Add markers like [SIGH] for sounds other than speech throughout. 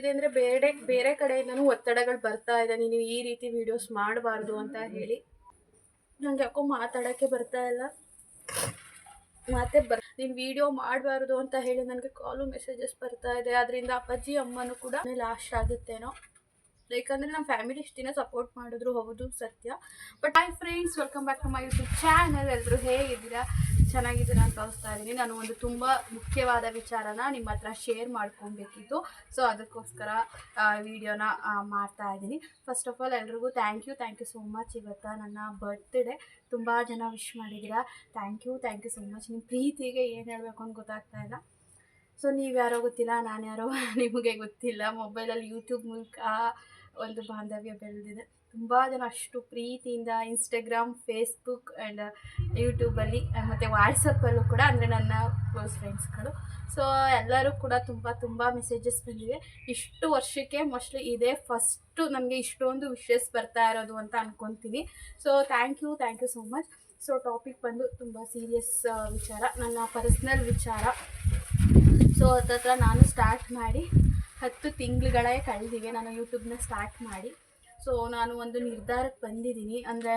ಇದೆ ಅಂದರೆ ಬೇರೆ ಬೇರೆ ಕಡೆಯಿಂದನೂ ಒತ್ತಡಗಳು ಬರ್ತಾ ಇದೆ. ನೀನು ಈ ರೀತಿ ವಿಡಿಯೋಸ್ ಮಾಡಬಾರ್ದು ಅಂತ ಹೇಳಿ. ನಂಗೆ ಯಾಕೋ ಮಾತಾಡೋಕ್ಕೆ ಬರ್ತಾ ಇಲ್ಲ. ಮತ್ತೆ ಬರ್, ನೀನು ವಿಡಿಯೋ ಮಾಡಬಾರ್ದು ಅಂತ ಹೇಳಿ ನನಗೆ ಕಾಲು ಮೆಸೇಜಸ್ ಬರ್ತಾ ಇದೆ. ಅದರಿಂದ ಅಪ್ಪಾಜಿ, ಅಮ್ಮನೂ ಕೂಡ ಲಾಸ್ಟ್ ಆಗುತ್ತೇನೋ? ಯಾಕಂದರೆ ನಮ್ಮ ಫ್ಯಾಮಿಲಿ ಇಷ್ಟು ದಿನ ಸಪೋರ್ಟ್ ಮಾಡಿದ್ರು ಹೌದು ಸತ್ಯ. But I friends welcome back to my YouTube channel ಎಲ್ಲರೂ ಹೇಗಿದ್ದೀರಾ? ಚೆನ್ನಾಗಿದ್ದೀರಾ ಅಂತ ತೋರಿಸ್ತಾ ಇದ್ದೀನಿ. ನಾನು ಒಂದು ತುಂಬ ಮುಖ್ಯವಾದ ವಿಚಾರನ ನಿಮ್ಮ ಹತ್ರ ಶೇರ್ ಮಾಡ್ಕೊಬೇಕಿತ್ತು. ಸೊ ಅದಕ್ಕೋಸ್ಕರ ವಿಡಿಯೋನ ಮಾಡ್ತಾ ಇದ್ದೀನಿ. ಫಸ್ಟ್ ಆಫ್ ಆಲ್ ಎಲ್ರಿಗೂ thank you thank you so much ಇವತ್ತು ನನ್ನ ಬರ್ತ್ಡೇ ತುಂಬ ಜನ ವಿಶ್ ಮಾಡಿದ್ದೀರಾ? Thank you thank you so much ನಿಮ್ಮ ಪ್ರೀತಿಗೆ ಏನು ಹೇಳಬೇಕು ಅಂತ ಗೊತ್ತಾಗ್ತಾ ಇಲ್ಲ. ಸೊ ನೀವು ಯಾರೋ ಗೊತ್ತಿಲ್ಲ ನಾನು ಯಾರೋ [LAUGHS] ನಿಮಗೆ ಗೊತ್ತಿಲ್ಲ. ಮೊಬೈಲಲ್ಲಿ ಯೂಟ್ಯೂಬ್ ಮೂಲಕ ಒಂದು ಬಾಂಧವ್ಯ ಬೆಳೆದಿದೆ. ತುಂಬ ಜನ ಅಷ್ಟು ಪ್ರೀತಿಯಿಂದ ಇನ್ಸ್ಟಾಗ್ರಾಮ್ ಫೇಸ್ಬುಕ್ ಆ್ಯಂಡ್ ಯೂಟ್ಯೂಬಲ್ಲಿ ಮತ್ತು ವಾಟ್ಸಪ್ಪಲ್ಲೂ ಕೂಡ ಅಂದರೆ ನನ್ನ ಕ್ಲೋಸ್ ಫ್ರೆಂಡ್ಸ್ಗಳು ಸೊ ಎಲ್ಲರೂ ಕೂಡ ತುಂಬ ತುಂಬ ಮೆಸೇಜಸ್ ಬಂದಿವೆ. ಇಷ್ಟು ವರ್ಷಕ್ಕೆ ಮೋಸ್ಟ್ಲಿ ಇದೇ ಫಸ್ಟು ನನಗೆ ಇಷ್ಟೊಂದು ವಿಶಸ್ ಬರ್ತಾ ಇರೋದು ಅಂತ ಅನ್ಕೊತೀನಿ. So thank you thank you so much so topic ಬಂದು ತುಂಬ ಸೀರಿಯಸ್ ವಿಚಾರ. ನನ್ನ ಪರ್ಸ್ನಲ್ ವಿಚಾರ. ಸೊ ಹತ್ತತ್ರ ನಾನು ಸ್ಟಾರ್ಟ್ ಮಾಡಿ. ಹತ್ತು ತಿಂಗಳುಗಳೇ ಕಳೆದಿವೆ. ನಾನು ಯೂಟ್ಯೂಬ್ನ ಸ್ಟಾರ್ಟ್ ಮಾಡಿ. ಸೊ ನಾನು ಒಂದು ನಿರ್ಧಾರಕ್ಕೆ ಬಂದಿದ್ದೀನಿ. ಅಂದರೆ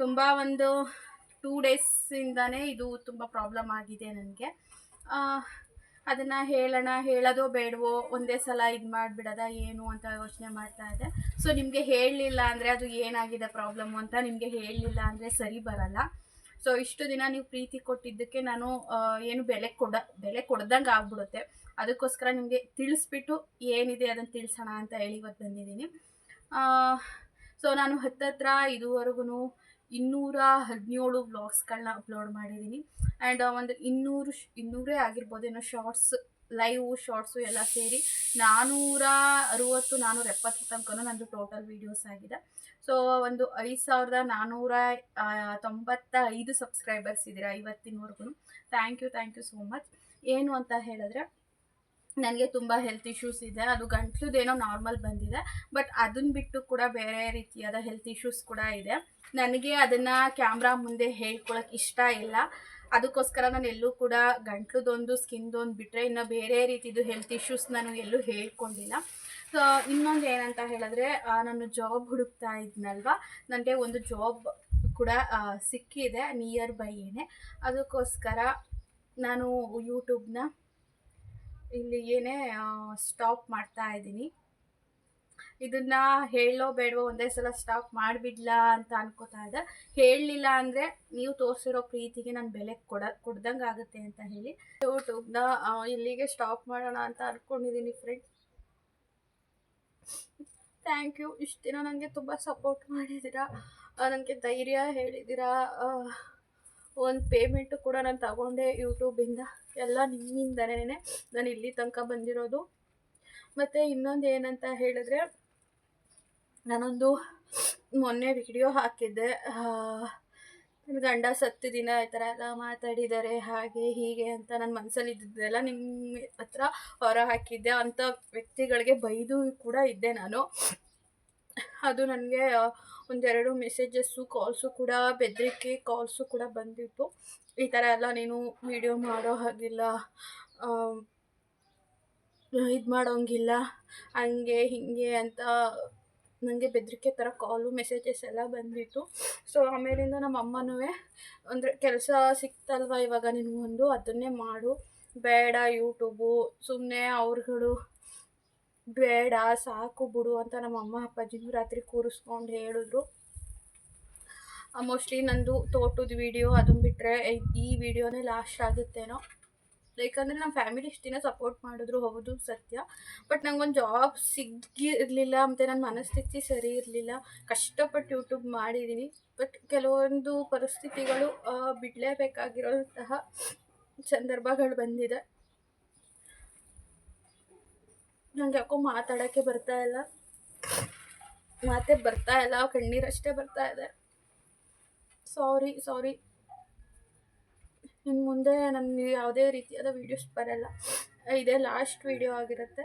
ತುಂಬ ಒಂದು ಟೂ ಡೇಸಿಂದನೇ ಇದು ತುಂಬ ಪ್ರಾಬ್ಲಮ್ ಆಗಿದೆ ನನಗೆ. ಅದನ್ನು ಹೇಳೋಣ, ಹೇಳೋದೋ ಬೇಡವೋ, ಒಂದೇ ಸಲ ಇದು ಮಾಡಿಬಿಡೋದ ಏನು ಅಂತ ಯೋಚನೆ ಮಾಡ್ತಾ ಇದ್ದೆ. ಸೊ ನಿಮಗೆ ಹೇಳಲಿಲ್ಲ ಅಂದರೆ ಅದು ಏನಾಗಿದೆ ಪ್ರಾಬ್ಲಮ್ಮು ಅಂತ ನಿಮಗೆ ಹೇಳಲಿಲ್ಲ ಅಂದರೆ ಸರಿ ಬರಲ್ಲ. ಸೊ ಇಷ್ಟು ದಿನ ನೀವು ಪ್ರೀತಿ ಕೊಟ್ಟಿದ್ದಕ್ಕೆ ನಾನು ಏನು ಬೆಲೆ ಕೊಡ, ಬೆಲೆ ಕೊಡ್ದಂಗೆ ಆಗ್ಬಿಡುತ್ತೆ. ಅದಕ್ಕೋಸ್ಕರ ನಿಮಗೆ ತಿಳಿಸ್ಬಿಟ್ಟು ಏನಿದೆ ಅದನ್ನು ತಿಳಿಸೋಣ ಅಂತ ಹೇಳಿ ಇವತ್ತು ಬಂದಿದ್ದೀನಿ. ಸೊ ನಾನು ಹತ್ತತ್ರ ಇದುವರೆಗೂ ಇನ್ನೂರ ಹದಿನೇಳು ವ್ಲಾಗ್ಸ್ಗಳನ್ನ ಅಪ್ಲೋಡ್ ಮಾಡಿದ್ದೀನಿ. ಆ್ಯಂಡ್ ಒಂದು ಇನ್ನೂರು ಇನ್ನೂರೇ ಆಗಿರ್ಬೋದೇನೋ ಶಾರ್ಟ್ಸ್, ಲೈವ್ ಶಾರ್ಟ್ಸು ಎಲ್ಲ ಸೇರಿ ನಾನ್ನೂರ ಅರುವತ್ತು ನಾನ್ನೂರ ಎಪ್ಪತ್ತು ತನಕ ನಂದು ಟೋಟಲ್ ವೀಡಿಯೋಸ್ ಆಗಿದೆ. ಸೊ ಒಂದು ಐದು ಸಾವಿರದ ನಾನ್ನೂರ ತೊಂಬತ್ತ ಐದು ಸಬ್ಸ್ಕ್ರೈಬರ್ಸ್ ಇದ್ದೀರಾ ಇವತ್ತಿನವರೆಗೂ thank you thank you so much ಏನು ಅಂತ ಹೇಳಿದ್ರೆ, ನನಗೆ ತುಂಬ ಹೆಲ್ತ್ ಇಶ್ಯೂಸ್ ಇದೆ. ಅದು ಗಂಟ್ಲುದೇನೋ ನಾರ್ಮಲ್ ಬಂದಿದೆ. ಬಟ್ ಅದನ್ನ ಬಿಟ್ಟು ಕೂಡ ಬೇರೆ ರೀತಿಯಾದ ಹೆಲ್ತ್ ಇಶ್ಯೂಸ್ ಕೂಡ ಇದೆ. ನನಗೆ ಅದನ್ನು ಕ್ಯಾಮ್ರಾ ಮುಂದೆ ಹೇಳ್ಕೊಳಕ್ಕೆ ಇಷ್ಟ ಇಲ್ಲ. ಅದಕ್ಕೋಸ್ಕರ ನಾನು ಎಲ್ಲೂ ಕೂಡ ಗಂಟ್ಲದೊಂದು ಸ್ಕಿನ್ದೊಂದು ಬಿಟ್ಟರೆ ಇನ್ನು ಬೇರೆ ರೀತಿದು ಹೆಲ್ತ್ ಇಶ್ಯೂಸ್ ನಾನು ಎಲ್ಲೂ ಹೇಳ್ಕೊಂಡಿಲ್ಲ. ಸೊ ಇನ್ನೊಂದು ಏನಂತ ಹೇಳಿದ್ರೆ ನಾನು ಜಾಬ್ ಹುಡುಕ್ತಾ ಇದ್ನಲ್ವಾ? ನನಗೆ ಒಂದು ಜಾಬ್ ಕೂಡ ಸಿಕ್ಕಿದೆ ನಿಯರ್ ಬೈ ಏನೇ. ಅದಕ್ಕೋಸ್ಕರ ನಾನು ಯೂಟ್ಯೂಬ್ನ ಇಲ್ಲಿ ಏನೇ ಸ್ಟಾಪ್ ಮಾಡ್ತಾ ಇದ್ದೀನಿ. ಇದನ್ನ ಹೇಳೋ ಬೇಡವೋ ಒಂದೇ ಸಲ ಸ್ಟಾಪ್ ಮಾಡಿಬಿಡ್ಲಾ ಅಂತ ಅನ್ಕೋತಾ ಇದ್ದೆ. ಹೇಳಲಿಲ್ಲ ಅಂದರೆ ನೀವು ತೋರಿಸಿರೋ ಪ್ರೀತಿಗೆ ನಾನು ಬೆಲೆ ಕೊಡ ಕೊಡ್ದಂಗೆ ಆಗುತ್ತೆ ಅಂತ ಹೇಳಿ ಯೂಟ್ಯೂಬ್ನ ಇಲ್ಲಿಗೆ ಸ್ಟಾಪ್ ಮಾಡೋಣ ಅಂತ ಅನ್ಕೊಂಡಿದ್ದೀನಿ ಫ್ರೆಂಡ್ಸ್ ಥ್ಯಾಂಕ್ ಯು ಇಷ್ಟು ದಿನ ನನಗೆ ತುಂಬ ಸಪೋರ್ಟ್ ಮಾಡಿದ್ದೀರಾ? ನನಗೆ ಧೈರ್ಯ ಹೇಳಿದ್ದೀರಾ? ಒಂದು ಪೇಮೆಂಟು ಕೂಡ ನಾನು ತಗೊಂಡೆ ಯೂಟ್ಯೂಬಿಂದ ಎಲ್ಲ ನಿಮ್ಮಿಂದನೇ ನಾನು ಇಲ್ಲಿ ತನಕ ಬಂದಿರೋದು. ಮತ್ತು ಇನ್ನೊಂದು ಏನಂತ ಹೇಳಿದ್ರೆ, ನಾನೊಂದು ಮೊನ್ನೆ ವಿಡಿಯೋ ಹಾಕಿದ್ದೆ. ನನ್ನ ಗಂಡ ಸತ್ತು ದಿನ ಈ ಥರ ಎಲ್ಲ ಮಾತಾಡಿದ್ದಾರೆ, ಹಾಗೆ ಹೀಗೆ ಅಂತ ನನ್ನ ಮನಸ್ಸಲ್ಲಿ ಇದ್ದಿದ್ದೆಲ್ಲ ನಿಮ್ಮ ಹತ್ರ ಹೊರ ಹಾಕಿದ್ದೆ. ಅಂಥ ವ್ಯಕ್ತಿಗಳಿಗೆ ಬೈದು ಕೂಡ ಇದ್ದೆ ನಾನು. ಅದು ನನಗೆ ಒಂದೆರಡು ಮೆಸೇಜಸ್ಸು ಕಾಲ್ಸು ಕೂಡ, ಬೆದರಿಕೆ ಕಾಲ್ಸು ಕೂಡ ಬಂದಿತ್ತು. ಈ ಥರ ಎಲ್ಲ ನೀನು ವಿಡಿಯೋ ಮಾಡೋ ಹಾಗಿಲ್ಲ ಇದು ಮಾಡೋಂಗಿಲ್ಲ, ಹಂಗೆ ಹೀಗೆ ಅಂತ ನನಗೆ ಬೆದರಿಕೆ ಥರ ಕಾಲು ಮೆಸೇಜಸ್ ಎಲ್ಲ ಬಂದಿತ್ತು. ಸೊ ಆಮೇಲಿಂದ ನಮ್ಮ ಅಮ್ಮನೂ ಅಂದರೆ ಕೆಲಸ ಸಿಕ್ತಲ್ವ ಇವಾಗ ನಿನಗೊಂದು ಅದನ್ನೇ ಮಾಡು. ಬೇಡ ಯೂಟ್ಯೂಬು ಸುಮ್ಮನೆ ಅವ್ರುಗಳು, ಬೇಡ, ಸಾಕು ಬಿಡು ಅಂತ ನಮ್ಮ ಅಮ್ಮ, ಅಪ್ಪಾಜಿನೂ ರಾತ್ರಿ ಕೂರಿಸ್ಕೊಂಡು ಹೇಳಿದ್ರು. ಮೋಸ್ಟ್ಲಿ ನಂದು ತೋಟದ ವಿಡಿಯೋ ಅದನ್ನು ಬಿಟ್ಟರೆ ಈ ವಿಡಿಯೋನೇ ಲಾಸ್ಟ್ ಆಗುತ್ತೇನೋ. ಯಾಕಂದರೆ ನಮ್ಮ ಫ್ಯಾಮಿಲಿ ಇಷ್ಟು ದಿನ ಸಪೋರ್ಟ್ ಮಾಡಿದ್ರು ಹೌದು ಸತ್ಯ. ಬಟ್ ನಂಗೊಂದು ಜಾಬ್ ಸಿಗಿರ್ಲಿಲ್ಲ ಮತ್ತು ನನ್ನ ಮನಸ್ಥಿತಿ ಸರಿ ಇರಲಿಲ್ಲ. ಕಷ್ಟಪಟ್ಟು ಯೂಟ್ಯೂಬ್ ಮಾಡಿದ್ದೀನಿ ಬಟ್ ಕೆಲವೊಂದು ಪರಿಸ್ಥಿತಿಗಳು ಬಿಡಲೇಬೇಕಾಗಿರೋಂತಹ ಸಂದರ್ಭಗಳು ಬಂದಿದೆ. ನಂಗೆ ಯಾಕೋ ಮಾತಾಡೋಕ್ಕೆ ಬರ್ತಾ ಇಲ್ಲ. ಮಾತೇ ಬರ್ತಾ ಇಲ್ಲ ಕಣ್ಣೀರಷ್ಟೇ ಬರ್ತಾ ಇದೆ. ಸಾರಿ ಸಾರಿ ಇನ್ನು ಮುಂದೆ ನನಗೆ ಯಾವುದೇ ರೀತಿಯಾದ ವೀಡಿಯೋಸ್ ಬರಲ್ಲ. ಇದೇ ಲಾಸ್ಟ್ ವೀಡಿಯೋ ಆಗಿರುತ್ತೆ.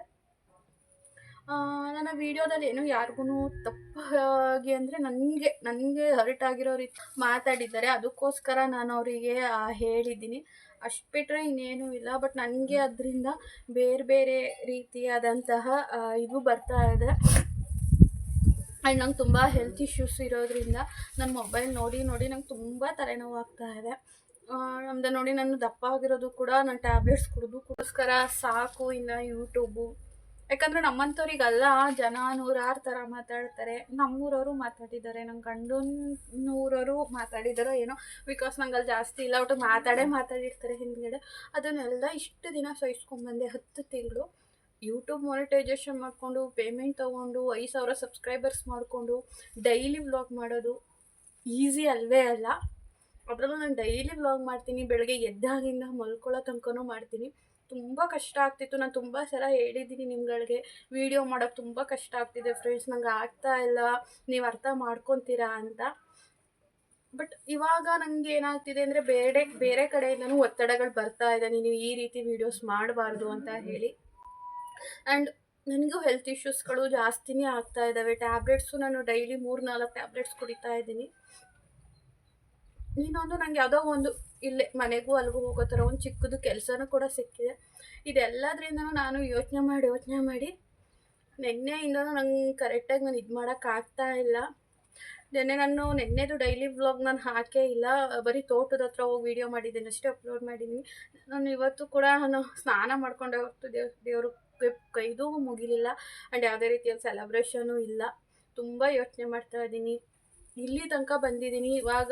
ನಾನು ನನ್ನ ವೀಡಿಯೋದಲ್ಲಿ ಏನು ಯಾರಿಗೂ ತಪ್ಪಾಗಿ ಅಂದರೆ ನನಗೆ ನನಗೆ ಹರ್ಟ್ ಆಗಿರೋ ರೀತಿ ಮಾತಾಡಿದ್ದಾರೆ. ಅದಕ್ಕೋಸ್ಕರ ನಾನು ಅವರಿಗೆ ಹೇಳಿದ್ದೀನಿ. ಅಷ್ಟು ಬಿಟ್ಟರೆ ಇನ್ನೇನೂ ಇಲ್ಲ. ಬಟ್ ನನಗೆ ಅದರಿಂದ ಬೇರೆ ಬೇರೆ ರೀತಿಯಾದಂತಹ ಇದು ಬರ್ತಾ ಇದೆ. ಆ್ಯಂಡ್ ನಂಗೆ ತುಂಬ ಹೆಲ್ತ್ ಇಶ್ಯೂಸ್ ಇರೋದ್ರಿಂದ ನನ್ನ ಮೊಬೈಲ್ ನೋಡಿ ನೋಡಿ ನಂಗೆ ತುಂಬ ತಲೆನೋವು ಆಗ್ತಾ ಇದೆ. ನಮ್ದು ನೋಡಿ ನಾನು ದಪ್ಪ ಆಗಿರೋದು ಕೂಡ ನಾನು ಟ್ಯಾಬ್ಲೆಟ್ಸ್ ಕುಡಿದು ಕುಡಿಸ್ಕರ ಸಾಕು ಇನ್ನು ಯೂಟ್ಯೂಬು ಯಾಕಂದರೆ ನಮ್ಮಂಥವ್ರಿಗೆಲ್ಲ ಜನ ನೂರಾರು ಥರ ಮಾತಾಡ್ತಾರೆ. ನಮ್ಮೂರವರು ಮಾತಾಡಿದ್ದಾರೆ. ನನ್ನ ಗಂಡನೂರವರು ಮಾತಾಡಿದಾರೋ ಏನೋ ಬಿಕಾಸ್ ನಂಗೆ ಅಲ್ಲಿ ಜಾಸ್ತಿ ಇಲ್ಲ, ಒಟ್ಟು ಮಾತಾಡೇ ಮಾತಾಡಿರ್ತಾರೆ ಹಿಂದ್ಗಡೆ. ಅದನ್ನೆಲ್ಲ ಇಷ್ಟು ದಿನ ಸಹಿಸ್ಕೊಂಡ್ಬಂದೆ ಹತ್ತು ತಿಂಗಳು. ಯೂಟ್ಯೂಬ್ ಮಾನಿಟೈಸೇಷನ್ ಮಾಡಿಕೊಂಡು ಪೇಮೆಂಟ್ ತೊಗೊಂಡು, ಐದು ಸಾವಿರ ಸಬ್ಸ್ಕ್ರೈಬರ್ಸ್ ಮಾಡಿಕೊಂಡು ಡೈಲಿ ವ್ಲಾಗ್ ಮಾಡೋದು ಈಸಿ ಅಲ್ವೇ ಅಲ್ಲ. ಅದರಲ್ಲೂ ನಾನು ಡೈಲಿ ವ್ಲಾಗ್ ಮಾಡ್ತೀನಿ, ಬೆಳಗ್ಗೆ ಎದ್ದಾಗಿಂದ ಮಲ್ಕೊಳ್ಳೋ ತನಕನೂ ಮಾಡ್ತೀನಿ. ತುಂಬ ಕಷ್ಟ ಆಗ್ತಿತ್ತು. ನಾನು ತುಂಬ ಸಲ ಹೇಳಿದ್ದೀನಿ ನಿಮ್ಗಳಿಗೆ. ವೀಡಿಯೋ ಮಾಡೋಕ್ಕೆ ತುಂಬ ಕಷ್ಟ ಆಗ್ತಿದೆ ಫ್ರೆಂಡ್ಸ್ ನಂಗೆ ಆಗ್ತಾ ಇಲ್ಲ. ನೀವು ಅರ್ಥ ಮಾಡ್ಕೊತೀರಾ ಅಂತ. ಬಟ್ ಇವಾಗ ನನಗೆ ಏನಾಗ್ತಿದೆ ಅಂದರೆ ಬೇರೆ ಬೇರೆ ಕಡೆಯಿಂದನೂ ಒತ್ತಡಗಳು ಬರ್ತಾ ಇದೆ. ನೀನು ಈ ರೀತಿ ವೀಡಿಯೋಸ್ ಮಾಡಬಾರ್ದು ಅಂತ ಹೇಳಿ. ಆ್ಯಂಡ್ ನನಗೂ ಹೆಲ್ತ್ ಇಶ್ಯೂಸ್ಗಳು ಜಾಸ್ತಿನೇ ಆಗ್ತಾ ಇದ್ದಾವೆ ಟ್ಯಾಬ್ಲೆಟ್ಸು ನಾನು ಡೈಲಿ ಮೂರು ನಾಲ್ಕು ಟ್ಯಾಬ್ಲೆಟ್ಸ್ ಕುಡಿತಾ ಇದ್ದೀನಿ. ಇನ್ನೊಂದು ನಂಗೆ ಯಾವುದೋ ಒಂದು ಇಲ್ಲೇ ಮನೆಗೂ ಅಲ್ಲಿಗೂ ಹೋಗೋ ಥರ ಒಂದು ಚಿಕ್ಕದು ಕೆಲಸನೂ ಕೂಡ ಸಿಕ್ಕಿದೆ. ಇದೆಲ್ಲದ್ರಿಂದನೂ ನಾನು ಯೋಚನೆ ಮಾಡಿ ಯೋಚನೆ ಮಾಡಿ ನಿನ್ನೆಯಿಂದನೂ ನಂಗೆ ಕರೆಕ್ಟಾಗಿ ನಾನು ಇದು ಮಾಡೋಕ್ಕಾಗ್ತಾ ಇಲ್ಲ. ನಿನ್ನೆ ನಾನು, ನಿನ್ನೆದು ಡೈಲಿ ವ್ಲಾಗ್ ನಾನು ಹಾಕೇ ಇಲ್ಲ. ಬರೀ ತೋಟದ ಹತ್ರ ಹೋಗಿ ವೀಡಿಯೋ ಮಾಡಿದ್ದೀನಿ, ಅಷ್ಟೇ ಅಪ್ಲೋಡ್ ಮಾಡಿದ್ದೀನಿ. ನಾನು ಇವತ್ತು ಕೂಡ ನಾನು ಸ್ನಾನ ಮಾಡ್ಕೊಂಡೆ ಹೊರತು ದೇವ್, ದೇವರು ಕೈದು ಮುಗಿಲಿಲ್ಲ. ಆ್ಯಂಡ್ ಯಾವುದೇ ರೀತಿಯ ಸೆಲೆಬ್ರೇಷನು ಇಲ್ಲ. ತುಂಬ ಯೋಚನೆ ಮಾಡ್ತಾ ಇದ್ದೀನಿ ಇಲ್ಲಿ ತನಕ ಬಂದಿದ್ದೀನಿ ಇವಾಗ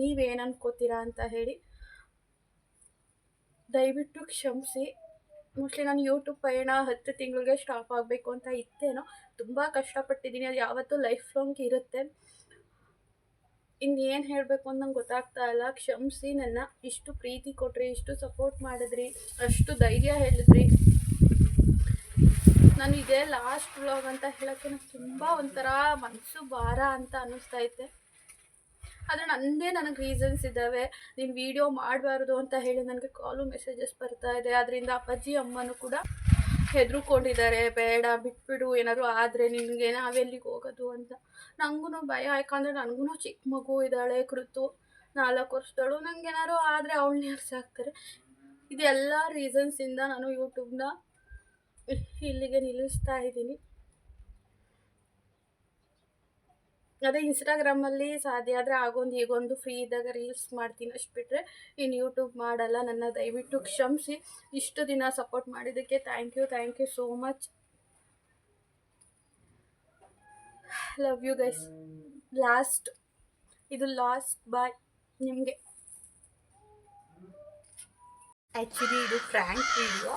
ನೀವೇನು ಅನ್ಕೋತೀರಾ ಅಂತ ಹೇಳಿ ದಯವಿಟ್ಟು ಕ್ಷಮಿಸಿ. ಮೋಸ್ಟ್ಲಿ ನಾನು ಯೂಟ್ಯೂಬ್ ಪಯಣ ಹತ್ತು ತಿಂಗಳಿಗೆ ಸ್ಟಾಪ್ ಆಗಬೇಕು ಅಂತ ಇತ್ತೇನೋ. ತುಂಬ ಕಷ್ಟಪಟ್ಟಿದ್ದೀನಿ. ಅದು ಯಾವತ್ತೂ ಲೈಫ್ ಲಾಂಗ್ ಇರುತ್ತೆ. ಇನ್ನೇನು ಹೇಳಬೇಕು ಅಂತ ನಂಗೆ ಗೊತ್ತಾಗ್ತಾ ಇಲ್ಲ. ಕ್ಷಮಿಸಿ ನನ್ನ. ಇಷ್ಟು ಪ್ರೀತಿ ಕೊಟ್ರಿ, ಇಷ್ಟು ಸಪೋರ್ಟ್ ಮಾಡಿದ್ರಿ, ಅಷ್ಟು ಧೈರ್ಯ ಹೇಳಿದ್ರಿ. ನಾನು ಇದೇ ಲಾಸ್ಟ್ ಬ್ಲಾಗ್ ಅಂತ ಹೇಳೋಕ್ಕೆ ನಂಗೆ ತುಂಬ ಒಂಥರ ಮನಸ್ಸು ಭಾರ ಅಂತ ಅನ್ನಿಸ್ತೈತೆ ಆದರೆ ನನ್ನದೇ ನನಗೆ ರೀಸನ್ಸ್ ಇದ್ದಾವೆ. ನೀನು ವೀಡಿಯೋ ಮಾಡಬಾರ್ದು ಅಂತ ಹೇಳಿ ನನಗೆ ಕಾಲು ಮೆಸೇಜಸ್ ಬರ್ತಾ ಇದೆ. ಅದರಿಂದ ಅಪ್ಪಾಜಿ ಅಮ್ಮನೂ ಕೂಡ ಹೆದರ್ಕೊಂಡಿದ್ದಾರೆ. ಬೇಡ, ಬಿಟ್ಬಿಡು, ಏನಾದರೂ ಆದರೆ ನಿನಗೆ ನಾವೆಲ್ಲಿಗೆ ಹೋಗೋದು ಅಂತ. ನನಗೂ ಭಯ, ಯಾಕಂದರೆ ನನಗೂ ಚಿಕ್ಕ ಮಗು ಇದ್ದಾಳೆ, ಕೃತು ನಾಲ್ಕು ವರ್ಷದಳು ನಂಗೆ ಏನಾದ್ರು ಆದರೆ ಅವಳನ್ನ ಆಗ್ತಾರೆ. ಇದೆಲ್ಲ ರೀಸನ್ಸಿಂದ ನಾನು ಯೂಟ್ಯೂಬ್ನ ಇಲ್ಲಿಗೆ ನಿಲ್ಲಿಸ್ತಾ ಇದ್ದೀನಿ. ಅದೇ ಇನ್ಸ್ಟಾಗ್ರಾಮಲ್ಲಿ ಸಾಧ್ಯ ಆದರೆ ಆಗೊಂದು ಈಗೊಂದು ಫ್ರೀ ಇದ್ದಾಗ ರೀಲ್ಸ್ ಮಾಡ್ತೀನಿ ಅಷ್ಟು ಬಿಟ್ಟರೆ ಇನ್ನು ಯೂಟ್ಯೂಬ್ ಮಾಡಲ್ಲ. ನನ್ನ ದಯವಿಟ್ಟು ಕ್ಷಮಿಸಿ. ಇಷ್ಟು ದಿನ ಸಪೋರ್ಟ್ ಮಾಡಿದ್ದಕ್ಕೆ thank you thank you so much love you guys last ಇದು ಲಾಸ್ಟ್ ಬಾಯ್ ನಿಮಗೆ. ಆ್ಯಕ್ಚುಲಿ ಇದು ಫ್ರ್ಯಾಂಕ್ ವಿಡಿಯೋ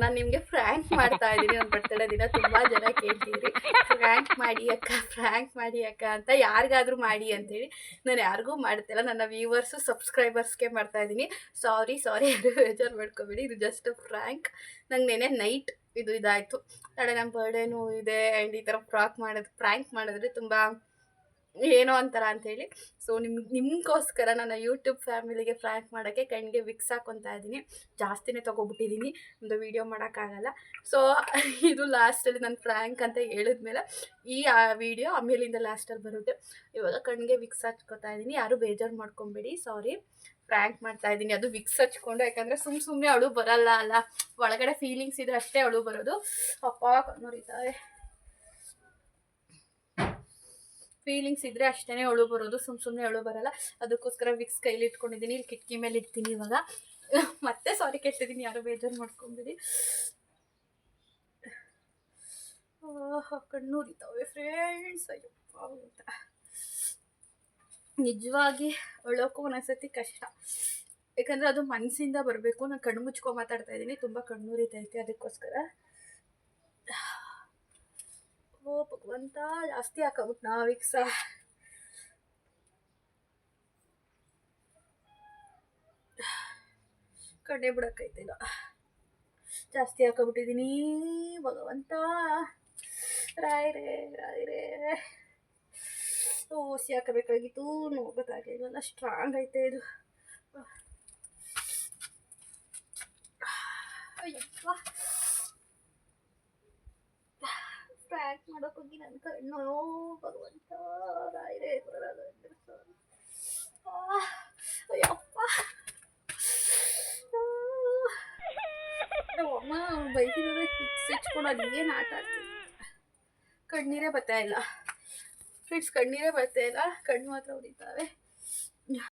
ನಾನು ನಿಮಗೆ ಫ್ರ್ಯಾಂಕ್ ಮಾಡ್ತಾ ಇದ್ದೀನಿ. ಒಂದು ಬರ್ತಡೇ ದಿನ ತುಂಬ ಜನ ಕೇಳ್ತಿದ್ರಿ. ಫ್ರ್ಯಾಂಕ್ ಮಾಡಿ ಅಕ್ಕ ಫ್ರ್ಯಾಂಕ್ ಮಾಡಿ ಅಕ್ಕ ಅಂತ ಯಾರಿಗಾದ್ರೂ ಮಾಡಿ ಅಂತೇಳಿ. ನಾನು ಯಾರಿಗೂ ಮಾಡ್ತಿಲ್ಲ ನನ್ನ ವ್ಯೂವರ್ಸು ಸಬ್ಸ್ಕ್ರೈಬರ್ಸ್ಗೆ ಮಾಡ್ತಾ ಇದ್ದೀನಿ. ಸಾರಿ ಸಾರಿ ಯಾರು ಬೇಜಾರು ಮಾಡ್ಕೋಬೇಡಿ. ಇದು ಜಸ್ಟ್ ಫ್ರ್ಯಾಂಕ್ ನಂಗೆ ನೆನೆ ನೈಟ್ ಇದು ಇದಾಯಿತು. ನಾಳೆ ನಮ್ಮ ಬರ್ಡೇನೂ ಇದೆ. ಆ್ಯಂಡ್ ಈ ಥರ ಫ್ರಾಕ್ ಮಾಡೋದು ಫ್ರ್ಯಾಂಕ್ ಮಾಡಿದ್ರೆ ತುಂಬ ಏನೋ ಒಂಥರ ಅಂಥೇಳಿ ಸೊ ನಿಮ್ಗೆ ನಿಮಗೋಸ್ಕರ ನನ್ನ ಯೂಟ್ಯೂಬ್ ಫ್ಯಾಮಿಲಿಗೆ ಫ್ರ್ಯಾಂಕ್ ಮಾಡೋಕ್ಕೆ ಕಣ್ಣಿಗೆ ವಿಕ್ಸ್ ಹಾಕೊತ ಇದ್ದೀನಿ. ಜಾಸ್ತಿನೇ ತೊಗೊಬಿಟ್ಟಿದ್ದೀನಿ. ಒಂದು ವೀಡಿಯೋ ಮಾಡೋಕ್ಕಾಗಲ್ಲ. ಸೊ ಇದು ಲಾಸ್ಟಲ್ಲಿ ನಾನು ಫ್ರ್ಯಾಂಕ್ ಅಂತ ಹೇಳಿದ್ಮೇಲೆ ಈ, ಆ ವಿಡಿಯೋ ಆಮೇಲಿಂದ ಲಾಸ್ಟಲ್ಲಿ ಬರುತ್ತೆ. ಇವಾಗ ಕಣ್ಣಿಗೆ ವಿಕ್ಸ್ ಹಚ್ಕೊತಾ ಇದ್ದೀನಿ. ಯಾರು ಬೇಜಾರು ಮಾಡ್ಕೊಬೇಡಿ. ಸಾರಿ ಫ್ರ್ಯಾಂಕ್ ಮಾಡ್ತಾ ಇದ್ದೀನಿ. ಅದು ವಿಕ್ಸ್ ಹಚ್ಕೊಂಡು, ಯಾಕಂದರೆ ಸುಮ್ ಸುಮ್ಮನೆ ಅಳು ಬರಲ್ಲ ಅಲ್ಲ. ಒಳಗಡೆ ಫೀಲಿಂಗ್ಸ್ ಇದ್ರೆ ಅಷ್ಟೇ ಅಳು ಬರೋದು. ಅಪ್ಪ ಕಣ್ಣುರಿತಾವೆ ಫೀಲಿಂಗ್ಸ್ ಇದ್ದರೆ ಅಷ್ಟೇ ಅಳು ಬರೋದು ಸುಮ್ಮ ಸುಮ್ಮನೆ ಅಳು ಬರಲ್ಲ. ಅದಕ್ಕೋಸ್ಕರ ವಿಕ್ಸ್ ಕೈಲಿ ಇಟ್ಕೊಂಡಿದ್ದೀನಿ, ಇಲ್ಲಿ ಕಿಟಕಿ ಮೇಲೆ ಇಡ್ತೀನಿ ಇವಾಗ. [LAUGHS] ಮತ್ತೆ ಸಾರಿ ಕೆಟ್ಟಿದ್ದೀನಿ ಯಾರು ಬೇಜಾರು ಮಾಡ್ಕೊಂಬಿಡಿ. ಕಣ್ಣು ಉರಿತಾವೆ ಫ್ರೆಂಡ್ಸ್ ಅಯ್ಯಪ್ಪ ಅಂತ. ನಿಜವಾಗಿ ಅಳೋಕ್ಕೂ ಒಂದೊಂದ್ಸತಿ ಕಷ್ಟ. ಯಾಕಂದರೆ ಅದು ಮನಸ್ಸಿಂದ ಬರಬೇಕು, ನಾನು ಕಣ್ಣು ಮಾತಾಡ್ತಾ ಇದ್ದೀನಿ, ತುಂಬ ಕಣ್ಣು ಉರಿತೈತೆ ಅದಕ್ಕೋಸ್ಕರ. ಓ ಭಗವಂತ ಜಾಸ್ತಿ ಹಾಕಬಿಟ್ಟು ನಾವೀಗ ಸಹ ಕಣ್ಣೆ ಬಿಡೋಕ್ಕೈತಿಲ್ಲ ಜಾಸ್ತಿ ಹಾಕೋಬಿಟ್ಟಿದ್ದೀನಿ ಭಗವಂತ. ರಾಯ್ ರೇ ಓಸಿ ಹಾಕಬೇಕಾಗಿತ್ತು ನೋಡ್ಬೇಕಾಗಿಲ್ಲ ಸ್ಟ್ರಾಂಗ್ ಐತೆ ಇದು. ಅಯ್ಯಪ್ಪ. ಪ್ರ್ಯಾಂಕ್ ಮಾಡೋಕ್ಕೋಗಿ ನನ್ನ ಕಣ್ಣು ಭಗವಂತ ರಾಯರೇ ಆ, ಅಯ್ಯಪ್ಪ ನಮ್ಮಮ್ಮ ಬೈಕಿನ ಅದು ಏನು ಆಟ ಆಡ್ತೀನಿ ಕಣ್ಣೀರೇ ಬರ್ತಾ ಇಲ್ಲ ಫ್ರೆಂಡ್ಸ್ ಕಣ್ಣೀರೇ ಬರ್ತಾ ಇಲ್ಲ ಕಣ್ಣು ಮಾತ್ರ ಉರಿತಾವೆ